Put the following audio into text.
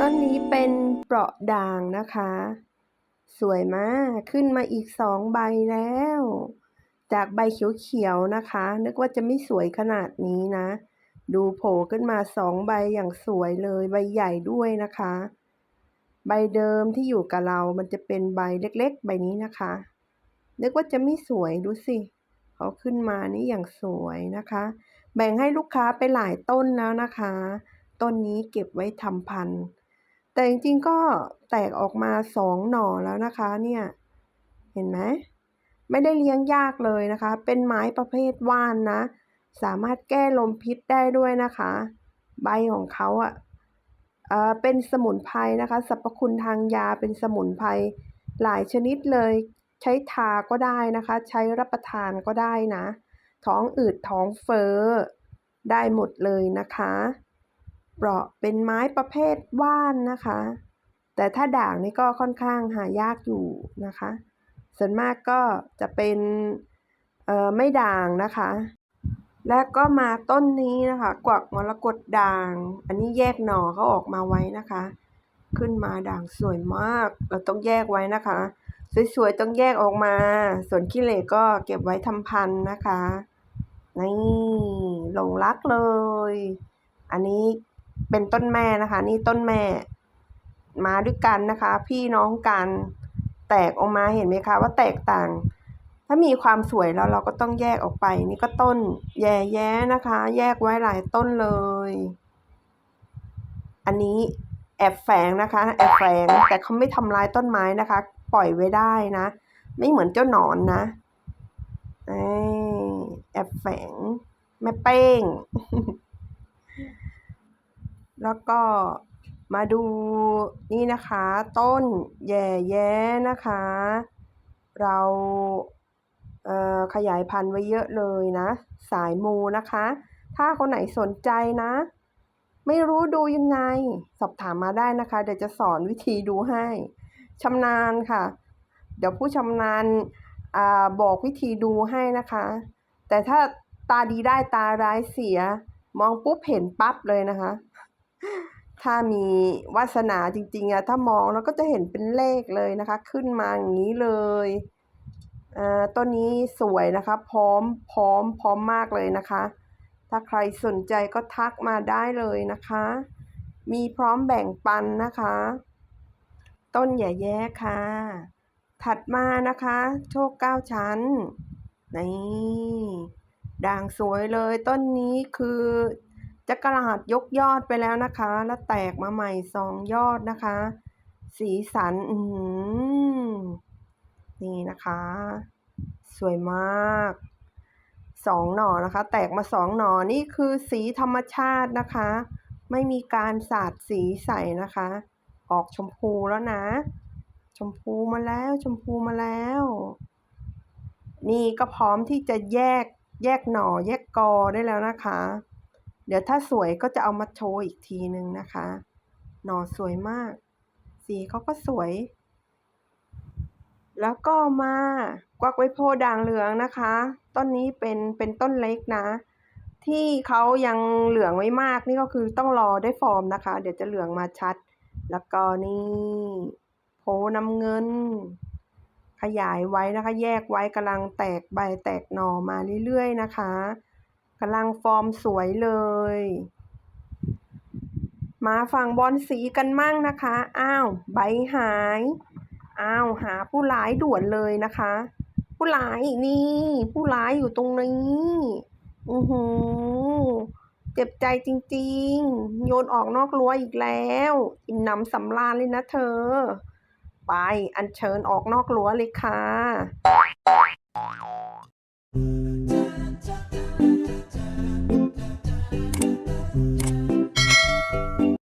ต้นนี้เป็นเปราะด่างนะคะ สวยมากขึ้นมาอีกสองใบแล้ว จากใบเขียวๆนะคะ นึกว่าจะไม่สวยขนาดนี้นะ ดูโผล่ขึ้นมาสองใบอย่างสวยเลยใบใหญ่ด้วยนะคะ ใบเดิมที่อยู่กับเรามันจะเป็นใบเล็กๆ ใบนี้นะคะ นึกว่าจะไม่สวยดูสิเขาขึ้นมานี่อย่างสวยนะคะ แบ่งให้ลูกค้าไปหลายต้นแล้วนะคะ ต้นนี้เก็บไว้ทำพันธุ์ แต่จริงๆก็แตกออกมาสองหน่อแล้วนะคะเนี่ย เห็นไหมไม่ได้เลี้ยงยากเลยนะคะ เป็นไม้ประเภทว่านนะ สามารถแก้ลมพิษได้ด้วยนะคะ ใบของเขาอะเอ่อเป็นสมุนไพรนะคะสรรพคุณทางยาเป็นสมุนไพรหลายชนิดเลย ใช้ทาก็ได้นะคะ ใช้รับประทานก็ได้นะ ท้องอืดท้องเฟ้อได้หมดเลยนะคะ เปราะเป็นไม้ประเภทว่านนะคะ แต่ถ้าด่างนี่ก็ค่อนข้างหายากอยู่นะคะ ส่วนมากก็จะเป็นไม่ด่างนะคะ และก็มาต้นนี้นะคะ กวักมรกตด่าง อันนี้แยกหน่อเขาออกมาไว้นะคะ ขึ้นมาด่างสวยมาก เราต้องแยกไว้นะคะ สวยๆต้องแยกออกมา ส่วนขี้เหร่ก็เก็บไว้ทำพันธุ์นะคะนี่หลงรักเลย อันนี้ เป็นต้นแม่นะคะ นี่ต้นแม่ มาด้วยกันนะคะ พี่น้องกันแตกออกมาเห็นไหมคะ ว่าแตกต่าง ถ้ามีความสวยแล้วเราก็ต้องแยกออกไป นี่ก็ต้นแย่แย้นะคะ แยกไว้หลายต้นเลย อันนี้แอบแฝงนะคะ แอบแฝงแต่เขาไม่ทำลายต้นไม้นะคะ ปล่อยไว้ได้นะ ไม่เหมือนเจ้าหนอนนะแอบแฝงแม่เป้ง แล้วก็มาดูนี่นะคะ ต้นแย่แย้นะคะ เราเขยายพันธุ์ไว้เยอะเลยนะ สายมูนะคะ ถ้าคนไหนสนใจนะ ไม่รู้ดูยังไง สอบถามมาได้นะคะ เดี๋ยวจะสอนวิธีดูให้ชำนาญค่ะ เดี๋ยวผู้ชำนาญอบอกวิธีดูให้นะคะ แต่ถ้าตาดีได้ตาร้ายเสีย มองปุ๊บเห็นปั๊บเลยนะคะ ถ้ามีวาสนาจริงๆอะถ้ามองแล้วก็จะเห็นเป็นเลขเลยนะคะ ขึ้นมาอย่างนี้เลยอ่าต้นนี้สวยนะคะ พร้อมพร้อมพร้อมมากเลยนะคะ ถ้าใครสนใจก็ทักมาได้เลยนะคะ มีพร้อมแบ่งปันนะคะ ต้นใหญ่แย่ค่ะ ถัดมานะคะ โชคเก้าชั้นนี่ด่างสวยเลยต้นนี้คือ จะกระหัดยกยอดไปแล้วนะคะ แล้วแตกมาใหม่สองยอดนะคะ สีสันอืนี่นะคะ สวยมากสองหน่อนะคะ แตกมาสองหน่อนี่คือสีธรรมชาตินะคะ ไม่มีการสาดสีใส่นะคะ ออกชมพูแล้วนะ ชมพูมาแล้วชมพูมาแล้ว นี่ก็พร้อมที่จะแยกแยกหน่อแยกกอได้แล้วนะคะ เดี๋ยวถ้าสวยก็จะเอามาโชว์อีกทีหนึ่งนะคะ หน่อสวยมาก สีเขาก็สวย แล้วก็มากวักไว้โพด่างเหลืองนะคะ ต้นนี้เป็นเป็นต้นเล็กนะ ที่เขายังเหลืองไว้มากนี่ก็คือต้องรอได้ฟอร์มนะคะ เดี๋ยวจะเหลืองมาชัด แล้วก็นี่โพน้ำเงิน ขยายไว้นะคะ แยกไว้กำลังแตกใบแตกหน่อมาเรื่อยๆนะคะ กำลังฟอร์มสวยเลย มาฝั่งบอลสีกันมั่งนะคะ อ้าว ใบหาย อ้าว หาผู้ร้ายด่วนเลยนะคะ ผู้ร้ายนี่ ผู้ร้ายอยู่ตรงนี้อือหือเจ็บใจจริงๆ โยนออกนอกรั้วอีกแล้ว อิ่มหนำสำราญเลยนะเธอ ไปอันเชิญออกนอกรั้วเลยค่ะ